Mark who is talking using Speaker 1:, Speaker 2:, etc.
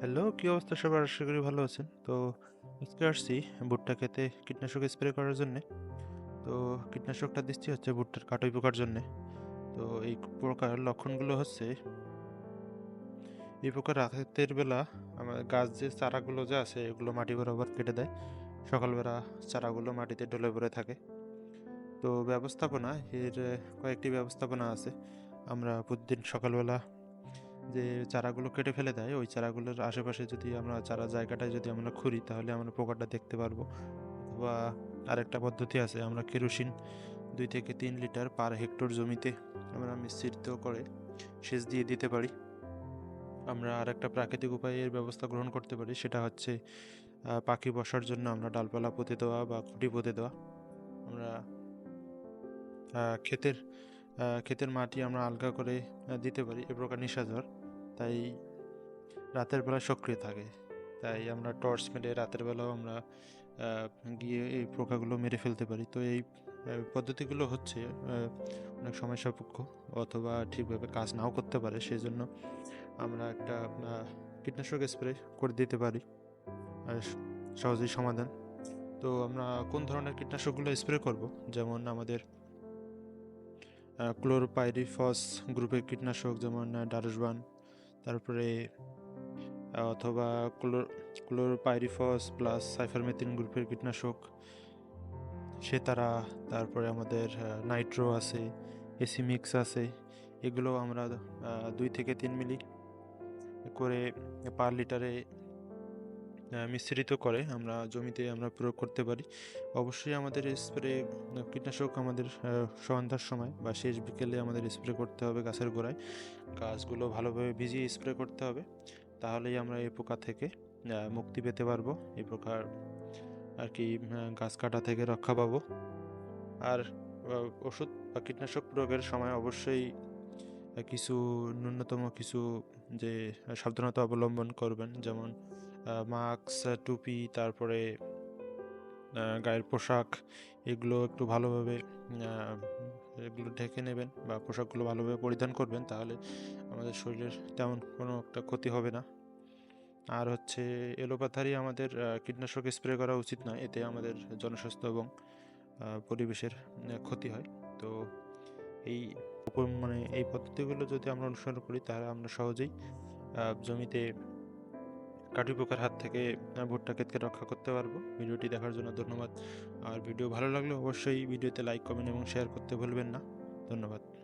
Speaker 1: Hello, কী অবস্থা? সবার আশা করি ভালো আছেন। তো আজকে আসছি ভুট্টা খেতে কীটনাশক স্প্রে করার জন্যে। তো কীটনাশকটা দিচ্ছি হচ্ছে ভুট্টার কাটই পোকার জন্যে। তো এই পোকার লক্ষণগুলো হচ্ছে এই পোকা রাতের বেলা আমার গাছ যে চারাগুলো যে আছে, এগুলো মাটি বরাবর কেটে দেয়। সকালবেলা চারাগুলো মাটিতে ডলে পড়ে থাকে। তো ব্যবস্থাপনা, এর কয়েকটি ব্যবস্থাপনা আছে। আমরা প্রতিদিন সকালবেলা যে চারাগুলো কেটে ফেলে দেয়, ওই চারাগুলোর আশেপাশে যদি আমরা চারা জায়গাটায় যদি আমরা খুঁড়ি, তাহলে আমরা পোকাটা দেখতে পারব। অথবা আরেকটা পদ্ধতি আছে, আমরা কেরোসিন দুই থেকে তিন লিটার পার হেক্টর জমিতে আমরা মিশ্রিত করে সেচ দিয়ে দিতে পারি। আমরা আরেকটা প্রাকৃতিক উপায়ের ব্যবস্থা গ্রহণ করতে পারি, সেটা হচ্ছে পাখি বসার জন্য আমরা ডালপালা পুঁতে দেওয়া বা খুঁটি পুঁতে দেওয়া। আমরা ক্ষেতের ক্ষেতের মাটি আমরা আলগা করে দিতে পারি, এ প্রকার নিশাচর তাই রাতের বেলা সক্রিয় থাকে। তাই আমরা টর্চ মেরে রাতের বেলাও আমরা গিয়ে এই পোকাগুলো মেরে ফেলতে পারি। তো এই পদ্ধতিগুলো হচ্ছে অনেক সময় সাপেক্ষ অথবা ঠিকভাবে কাজ নাও করতে পারে। সেই জন্য আমরা একটা কীটনাশক স্প্রে করে দিতে পারি। সহজেই সমাধান। তো আমরা কোন ধরনের কীটনাশকগুলো স্প্রে করব? যেমন আমাদের ক্লোরোপাইরিফস গ্রুপের কীটনাশক, যেমন ডারসবান তারপরে অথবা ক্লোর, ক্লোরোপাইরিফস প্লাস সাইফারমেথিন গ্রুপের কীটনাশক সেতারা তারপরে আমাদের নাইট্রো আছে এসি মিক্স আছে, এগুলো আমরা দুই থেকে তিন মিলি করে পার লিটারে মিশ্রিত করে আমরা জমিতে আমরা প্রয়োগ করতে পারি। অবশ্যই আমাদের স্প্রে কীটনাশক আমাদের সন্ধ্যার সময় বা শেষ বিকেলে আমাদের স্প্রে করতে হবে গাছের গোড়ায়। গাছগুলো ভালোভাবে ভিজিয়ে স্প্রে করতে হবে, তাহলেই আমরা এই পোকা থেকে মুক্তি পেতে পারব। এই প্রকার আর কি গাছ কাটা থেকে রক্ষা পাবো। আর ওষুধ বা কীটনাশক প্রয়োগের সময় অবশ্যই কিছু ন্যূনতম কিছু যে সাবধানতা অবলম্বন করবেন, যেমন মাস্ক টুপি, তারপরে গায়ের পোশাক, এগুলো একটু ভালোভাবে এগুলো ঢেকে নেবেন বা পোশাকগুলো ভালোভাবে পরিধান করবেন, তাহলে আমাদের শরীরের তেমন কোনো একটা ক্ষতি হবে না। আর হচ্ছে এলোপাথারি আমাদের কীটনাশক স্প্রে করা উচিত নয়, এতে আমাদের জনস্বাস্থ্য এবং পরিবেশের ক্ষতি হয়। তো এই মানে এই পদ্ধতিগুলো যদি আমরা অনুসরণ করি, তাহলে আমরা সহজেই জমিতে কাঠি পোকার হাত থেকে ভুট্টা ক্ষেতকে রক্ষা করতে পারব। ভিডিওটি দেখার জন্য ধন্যবাদ। আর ভিডিও ভালো লাগলে অবশ্যই ভিডিওতে লাইক কমেন্ট এবং শেয়ার করতে ভুলবেন না। ধন্যবাদ।